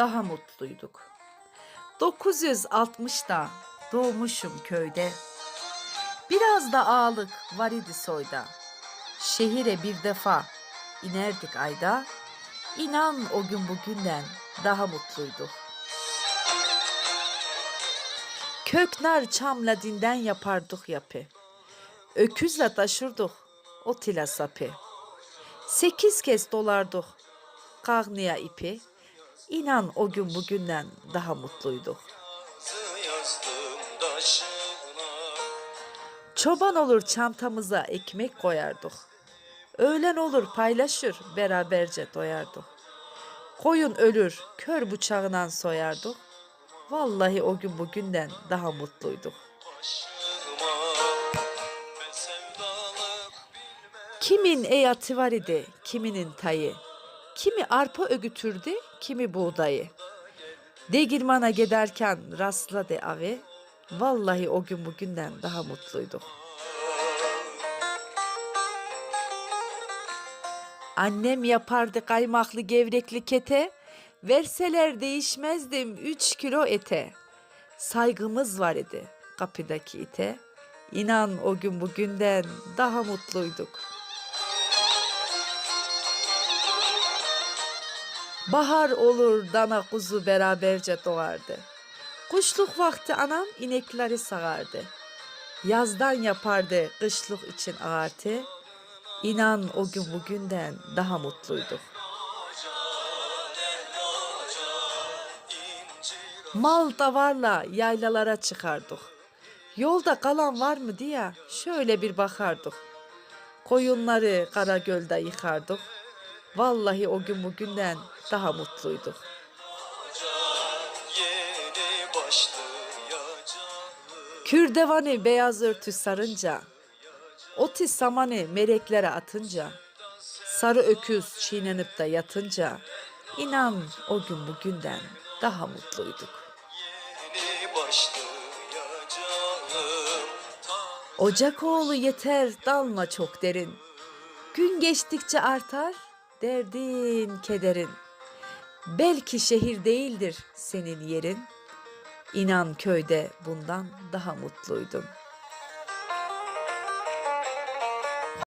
daha mutluyduk. 960'da doğmuşum köyde. Biraz da ağalık var idi soyda. Şehire bir defa inerdik ayda. İnan o gün bugünden daha mutluyduk. Köknar çamla dinden yapardık yapı. Öküzle taşırdık o tila sapı. Sekiz kez dolardık kağnıya ipi. İnan o gün bugünden daha taşına Çoban olur çantamıza ekmek koyardık. Öğlen olur paylaşır beraberce doyardık. Koyun ölür kör bıçağından soyardık. Vallahi o gün bugünden daha mutluyduk. Kimin eyatı var idi, kiminin tayı. Kimi arpa ögütürdü, kimi buğdayı. Degirmana giderken rastladı avi. Vallahi o gün bugünden daha mutluyduk. Annem yapardı kaymaklı gevrekli kete. Verseler değişmezdim üç kilo ete. Saygımız var idi kapıdaki ite. İnan o gün bugünden daha mutluyduk. Bahar olur dana kuzu beraberce doğardı. Kuşluk vakti anam inekleri sağardı. Yazdan yapardı kışlık için ağartı. İnan o gün bugünden daha mutluyduk. Mal davarla yaylalara çıkardık. Yolda kalan var mı diye şöyle bir bakardık. Koyunları Karagöl'de yıkardık. Vallahi o gün bugünden daha mutluyduk. Kürdevanı beyaz örtü sarınca, oti samanı meleklere atınca, sarı öküz çiğnenip de yatınca, inan o gün bugünden daha mutluyduk. Yeni başlayacağım Ocak oğlu yeter dalma çok derin. Gün geçtikçe artar derdin kederin. Belki şehir değildir senin yerin. İnan köyde bundan daha mutluydum.